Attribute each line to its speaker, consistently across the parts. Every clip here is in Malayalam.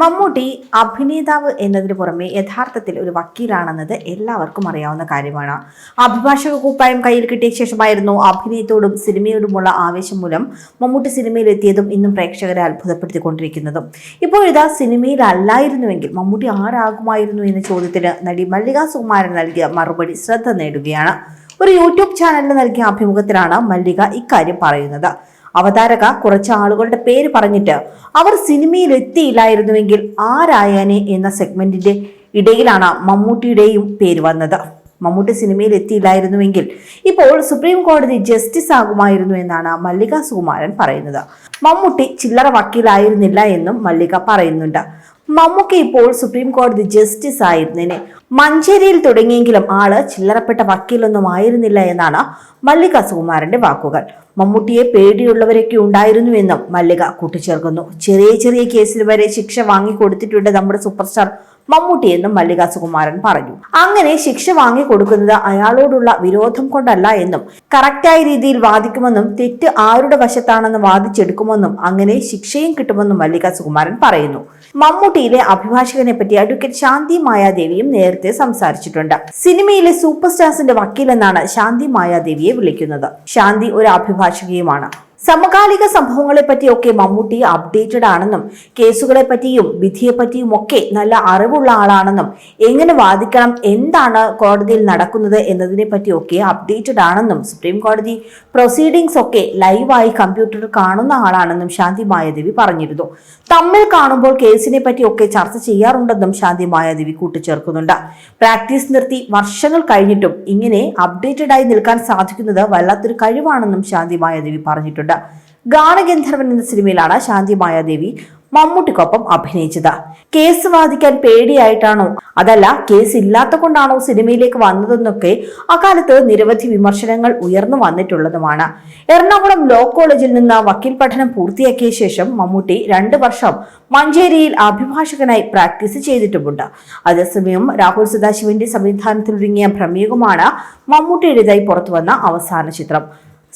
Speaker 1: മമ്മൂട്ടി അഭിനേതാവ് എന്നതിന് പുറമെ യഥാർത്ഥത്തിൽ ഒരു വക്കീലാണെന്നത് എല്ലാവർക്കും അറിയാവുന്ന കാര്യമാണ്. അഭിഭാഷക കുപ്പായം കയ്യിൽ കിട്ടിയ ശേഷമായിരുന്നു അഭിനയത്തോടും സിനിമയോടുമുള്ള ആവേശം മൂലം മമ്മൂട്ടി സിനിമയിലെത്തിയതും ഇന്നും പ്രേക്ഷകരെ അത്ഭുതപ്പെടുത്തിക്കൊണ്ടിരിക്കുന്നതും. ഇപ്പോഴിതാ സിനിമയിലല്ലായിരുന്നുവെങ്കിൽ മമ്മൂട്ടി ആരാകുമായിരുന്നു എന്ന ചോദ്യത്തിന് നടി മല്ലിക സുകുമാരൻ നൽകിയ മറുപടി ശ്രദ്ധ നേടുകയാണ്. ഒരു യൂട്യൂബ് ചാനലിന് നൽകിയ അഭിമുഖത്തിലാണ് മല്ലിക ഇക്കാര്യം പറയുന്നത്. അവതാരക കുറച്ച് ആളുകളുടെ പേര് പറഞ്ഞിട്ട് അവർ സിനിമയിൽ എത്തിയില്ലായിരുന്നുവെങ്കിൽ ആരായാനെ എന്ന സെഗ്മെന്റിന്റെ ഇടയിലാണ് മമ്മൂട്ടിയുടെയും പേര് വന്നത്. മമ്മൂട്ടി സിനിമയിൽ എത്തിയില്ലായിരുന്നുവെങ്കിൽ ഇപ്പോൾ സുപ്രീം കോടതി ജസ്റ്റിസ് ആകുമായിരുന്നു എന്നാണ് മല്ലിക സുകുമാരൻ പറയുന്നത്. മമ്മൂട്ടി ചില്ലറ വക്കീലായിരുന്നില്ല എന്നും മല്ലിക പറയുന്നുണ്ട്. മമ്മൂക്ക ഇപ്പോൾ സുപ്രീം കോടതി ജസ്റ്റിസ് ആയിരുന്നേനെ. മഞ്ചേരിയിൽ തുടങ്ങിയെങ്കിലും ആൾ ചില്ലറപ്പെട്ട വക്കീലൊന്നും ആയിരുന്നില്ല എന്നാണ് മല്ലിക സുകുമാരന്റെ വാക്കുകൾ. മമ്മൂട്ടിയെ പേടിയുള്ളവരൊക്കെ ഉണ്ടായിരുന്നു എന്നും മല്ലിക കൂട്ടിച്ചേർക്കുന്നു. ചെറിയ ചെറിയ കേസിൽ വരെ ശിക്ഷ വാങ്ങിക്കൊടുത്തിട്ടുണ്ട് നമ്മുടെ സൂപ്പർ സ്റ്റാർ മമ്മൂട്ടി എന്നും മല്ലിക സുകുമാരൻ പറഞ്ഞു. അങ്ങനെ ശിക്ഷ വാങ്ങിക്കൊടുക്കുന്നത് അയാളോടുള്ള വിരോധം കൊണ്ടല്ല എന്നും കറക്റ്റായ രീതിയിൽ വാദിക്കുമെന്നും തെറ്റ് ആരുടെ വശത്താണെന്ന് വാദിച്ചെടുക്കുമെന്നും അങ്ങനെ ശിക്ഷയും കിട്ടുമെന്നും മല്ലിക സുകുമാരൻ പറയുന്നു. മമ്മൂട്ടിയിലെ അഭിഭാഷകനെ പറ്റി അഡ്വക്കേറ്റ് ശാന്തി മായാദേവിയും നേരത്തെ സംസാരിച്ചിട്ടുണ്ട്. സിനിമയിലെ സൂപ്പർ സ്റ്റാർസിന്റെ വക്കീലെന്നാണ് ശാന്തി മായാദേവിയെ വിളിക്കുന്നത്. ശാന്തി ഒരു അഭിഭാഷകയുമാണ്. സമകാലിക സംഭവങ്ങളെപ്പറ്റിയൊക്കെ മമ്മൂട്ടി അപ്ഡേറ്റഡ് ആണെന്നും കേസുകളെ പറ്റിയും വിധിയെ ഒക്കെ നല്ല അറിവുള്ള ആളാണെന്നും എങ്ങനെ വാദിക്കണം എന്താണ് കോടതിയിൽ നടക്കുന്നത് എന്നതിനെ പറ്റിയൊക്കെ അപ്ഡേറ്റഡ് ആണെന്നും സുപ്രീം കോടതി പ്രൊസീഡിങ്സ് ഒക്കെ ലൈവായി കമ്പ്യൂട്ടറിൽ കാണുന്ന ആളാണെന്നും ശാന്തി മായാദേവി പറഞ്ഞിരുന്നു. തമ്മിൽ കാണുമ്പോൾ കേസിനെ പറ്റിയൊക്കെ ചർച്ച ചെയ്യാറുണ്ടെന്നും ശാന്തി മായാദേവി കൂട്ടിച്ചേർക്കുന്നുണ്ട്. പ്രാക്ടീസ് നിർത്തി വർഷങ്ങൾ കഴിഞ്ഞിട്ടും ഇങ്ങനെ അപ്ഡേറ്റഡ് ആയി നിൽക്കാൻ സാധിക്കുന്നത് വല്ലാത്തൊരു കഴിവാണെന്നും ശാന്തി മായാദേവി പറഞ്ഞിട്ടുണ്ട്. ഗാനഗന്ധർവൻ എന്ന സിനിമയിലാണ് ശാന്തി മായാദേവി മമ്മൂട്ടിക്കൊപ്പം അഭിനയിച്ചത്. കേസ് വാദിക്കാൻ പേടിയായിട്ടാണോ? അതല്ല കേസ് ഇല്ലാത്ത കൊണ്ടാണോ സിനിമയിലേക്ക് വന്നതെന്നൊക്കെ അക്കാലത്ത് നിരവധി വിമർശനങ്ങൾ ഉയർന്നു വന്നിട്ടുള്ളതുമാണ്. എറണാകുളം ലോ കോളേജിൽ നിന്ന് വക്കീൽ പഠനം പൂർത്തിയാക്കിയ ശേഷം മമ്മൂട്ടി രണ്ട് വർഷം മഞ്ചേരിയിൽ അഭിഭാഷകനായി പ്രാക്ടീസ് ചെയ്തിട്ടുമുണ്ട്. അതേസമയം രാഹുൽ സദാശിവന്റെ സംവിധാനത്തിലൊരുങ്ങിയ ഭ്രമീകമാണ് മമ്മൂട്ടിയുടേതായി പുറത്തുവന്ന അവസാന ചിത്രം.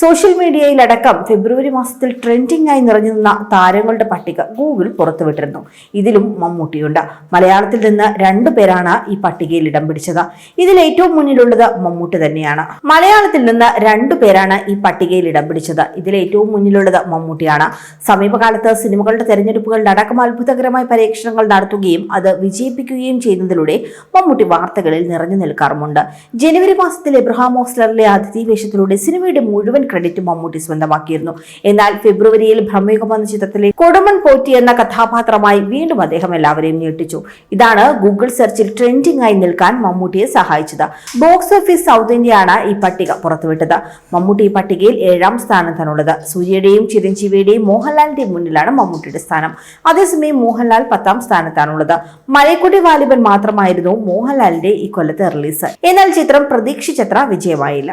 Speaker 1: സോഷ്യൽ മീഡിയയിലടക്കം ഫെബ്രുവരി മാസത്തിൽ ട്രെൻഡിംഗ് ആയി നിറഞ്ഞു നിന്ന താരങ്ങളുടെ പട്ടിക ഗൂഗിൾ പുറത്തുവിട്ടിരുന്നു. ഇതിലും മമ്മൂട്ടിയുണ്ട്. മലയാളത്തിൽ നിന്ന് രണ്ടു പേരാണ് ഈ പട്ടികയിൽ ഇടം പിടിച്ചത്. ഇതിൽ ഏറ്റവും മുന്നിലുള്ളത് മമ്മൂട്ടി തന്നെയാണ്. മലയാളത്തിൽ നിന്ന് രണ്ടു പേരാണ് ഈ പട്ടികയിൽ ഇടം പിടിച്ചത്. ഇതിൽ ഏറ്റവും മുന്നിലുള്ളത് മമ്മൂട്ടിയാണ്. സമീപകാലത്ത് സിനിമകളുടെ തെരഞ്ഞെടുപ്പുകളുടെ അടക്കം അത്ഭുതകരമായ പരീക്ഷണങ്ങൾ നടത്തുകയും അത് വിജയിപ്പിക്കുകയും ചെയ്യുന്നതിലൂടെ മമ്മൂട്ടി വാർത്തകളിൽ നിറഞ്ഞു നിൽക്കാറുമുണ്ട്. ജനുവരി മാസത്തിൽ എബ്രഹാം ഓസ്ലറിലെ അതിഥി വേഷത്തിലൂടെ സിനിമയുടെ മുഴുവൻ ക്രെഡിറ്റ് മമ്മൂട്ടി സ്വന്തമാക്കിയിരുന്നു. എന്നാൽ ഫെബ്രുവരിയിൽ ഭ്രമയുഗം എന്ന ചിത്രത്തിലെ കൊടുമൺ പോറ്റി എന്ന കഥാപാത്രമായി വീണ്ടും അദ്ദേഹം എല്ലാവരെയും ഞെട്ടിച്ചു. ഇതാണ് ഗൂഗിൾ സെർച്ചിൽ ട്രെൻഡിംഗ് ആയി നിൽക്കാൻ മമ്മൂട്ടിയെ സഹായിച്ചത്. ബോക്സ് ഓഫീസ് സൗത്ത് ഇന്ത്യയാണ് ഈ പട്ടിക പുറത്തുവിട്ടത്. മമ്മൂട്ടി ഈ പട്ടികയിൽ ഏഴാം സ്ഥാനത്താണുള്ളത്. സൂര്യയുടെയും ചിരഞ്ജീവിയുടെയും മോഹൻലാലിന്റെയും മുന്നിലാണ് മമ്മൂട്ടിയുടെ സ്ഥാനം. അതേസമയം മോഹൻലാൽ പത്താം സ്ഥാനത്താണുള്ളത്. മലയക്കുട്ടി വാലിബൻ മാത്രമായിരുന്നു മോഹൻലാലിന്റെ ഈ കൊല്ലത്തെ റിലീസ്. എന്നാൽ ചിത്രം പ്രതീക്ഷിച്ചത്ര വിജയമായില്ല.